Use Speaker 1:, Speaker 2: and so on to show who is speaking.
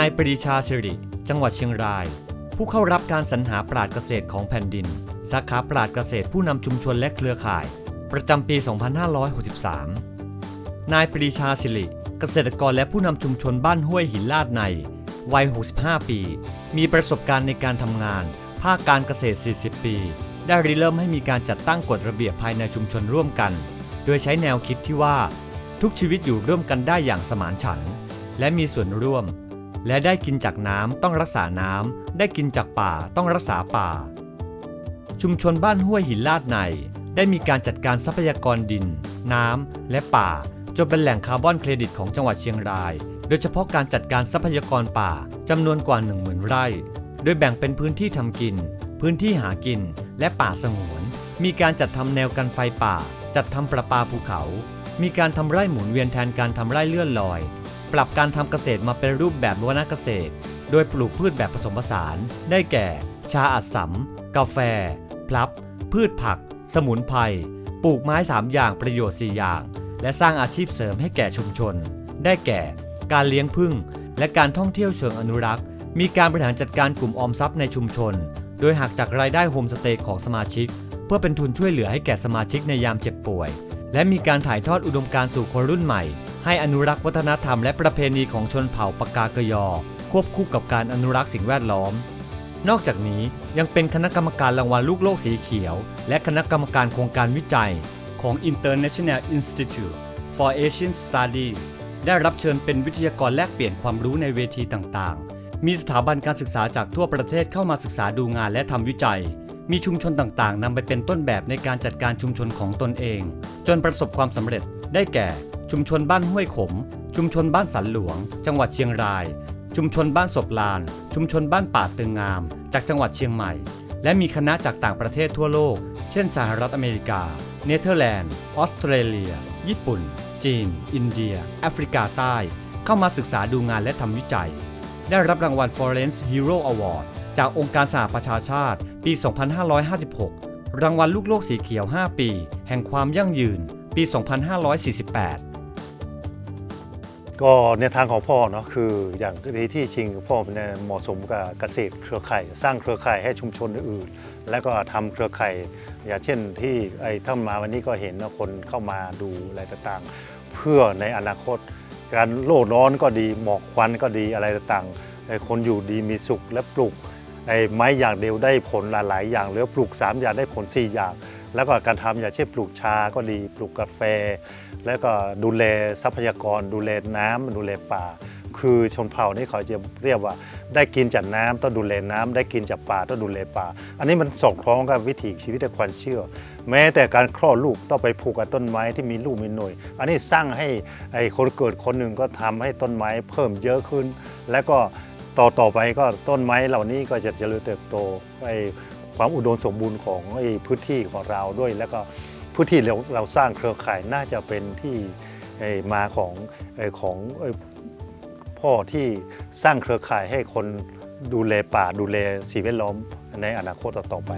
Speaker 1: ายปรีชาสิริ จังหวัดเชียงราย ผู้เข้ารับการสรรหาปราดเกษตรของแผ่นดิน สาขาปราดเกษตรผู้นำชุมชนและเครือข่าย ประจำปี 2563 นายปรีชาสิริเกษตรกรและผู้นำชุมชนบ้านห้วยหินลาดใน วัย 65 ปี มีประสบการณ์ในการทำงาน ภาคการเกษตร 40 ปี ได้ริเริ่มให้มีการจัดตั้งกฎระเบียบภายในชุมชนร่วมกัน โดยใช้แนวคิดที่ว่า ทุกชีวิตอยู่ร่วมกันได้อย่างสมานฉันท์และมีส่วนร่วม และได้กินจากน้ำต้องรักษาน้ำ ได้กินจากป่าต้องรักษาป่า ชุมชนบ้านห้วยหินลาดใน ได้มีการจัดการทรัพยากรดิน น้ำ และป่า จนเป็นแหล่งคาร์บอนเครดิตของจังหวัดเชียงราย โดยเฉพาะการจัดการทรัพยากรป่าจำนวนกว่า 10,000 ไร่ โดยแบ่งเป็นพื้นที่ทำกิน พื้นที่หากิน และป่าสงวน มีการจัดทำแนวกันไฟป่า จัดทำประปาภูเขา มีการทำไร่หมุนเวียนแทนการทำไร่เลื่อนลอย ปรับการทำเกษตรมาเป็นรูปแบบวนาเกษตร โดยปลูกพืชแบบผสมผสาน ได้แก่ ชาอัดสำกาแฟ พลับ พืชผัก สมุนไพร ปลูกไม้ 3 อย่างประโยชน์ 4 อย่าง และสร้างอาชีพเสริมให้แก่ชุมชน ได้แก่ การเลี้ยงผึ้งและการท่องเที่ยวเชิงอนุรักษ์ มีการบริหารจัดการกลุ่มออมทรัพย์ในชุมชน โดยหักจากรายได้โฮมสเตย์ของสมาชิก เพื่อเป็นทุนช่วยเหลือให้แก่สมาชิกในยามเจ็บป่วย และมีการถ่ายทอดอุดมการณ์สู่คนรุ่นใหม่ ให้อนุรักษ์วัฒนธรรมและประเพณีของชนเผ่าปากากยอ ควบคู่กับการอนุรักษ์สิ่งแวดล้อม นอกจากนี้ยังเป็นคณะกรรมการรางวัลลูกโลกสีเขียว และคณะกรรมการโครงการวิจัยของ International Institute for Asian Studies ได้รับเชิญเป็นวิทยากรแลกเปลี่ยนความรู้ในเวทีต่างๆ มีสถาบันการศึกษาจากทั่วประเทศเข้ามาศึกษาดูงานและทำวิจัย มีชุมชนต่างๆนำไปเป็นต้นแบบในการจัดการชุมชนของตนเอง จนประสบความสำเร็จได้แก่ ชุมชนบ้านห้วยขม ชุมชนบ้านสันหลวง จังหวัดเชียงราย ชุมชนบ้านศพลาน ชุมชนบ้านป่าตึงงาม จากจังหวัดเชียงใหม่ และมีคณะจากต่างประเทศทั่วโลก เช่นสหรัฐอเมริกา เนเธอร์แลนด์ ออสเตรเลีย ญี่ปุ่น จีน อินเดีย แอฟริกาใต้ เข้ามาศึกษาดูงานและทำวิจัย ได้รับรางวัล Florence Hero Award จากองค์การสหประชาชาติ ปี 2556 รางวัลลูกโลกสีเขียว 5 ปี แห่งความยั่งยืน ปี 2548
Speaker 2: ก็ในทางของพ่อเนาะคืออย่างที่ที่ชิงพ่อเป็นเหมาะสมกับเกษตรเครือข่าย สร้างเครือข่ายให้ชุมชนอื่น แล้วก็ทำเครือข่ายอย่างเช่นที่ไอ้ท่านมาวันนี้ก็เห็นว่าคนเข้ามาดูอะไรต่างๆ เพื่อในอนาคต การโลดร้อนก็ดีหมอกควันก็ดีอะไรต่างๆไอ้คนอยู่ดีมีสุขและปลูกไอ้ไม้อย่างเดียวได้ผลหลายๆอย่างหรือปลูก 3 อย่างได้ผล 4 อย่าง แล้วก็การทำอย่างเช่นปลูกชาก็ดีปลูกกาแฟ แล้วก็ดูแลทรัพยากร ดูแลน้ำดูแลป่า คือชนเผ่านี่เขาจะเรียกว่า ได้กินจากน้ำต้องดูแลน้ำได้กินจากป่าต้องดูแลป่า อันนี้มันสอดคล้องกับวิถีชีวิตและความเชื่อ แม้แต่การคลอดลูกต้องไปผูกกับต้นไม้ที่มีลูกมีหน่วย อันนี้สร้างให้ไอ้คนเกิดคนหนึ่งก็ทำให้ต้นไม้เพิ่มเยอะขึ้น แล้วก็ต่อต่อไปก็ต้นไม้เหล่านี้ก็จะเจริญเติบโตไอ้ ความอุดมสมบูรณ์ของอพื้นที่ของเราด้วย แล้วก็พื้นที่เราเราสร้างเครือข่ายน่าจะเป็นที่มาของอของอพ่อที่สร้างเครือข่ายให้คนดูแลป่าดูแลสิ่งแวดล้อมในอนาคตต่อไป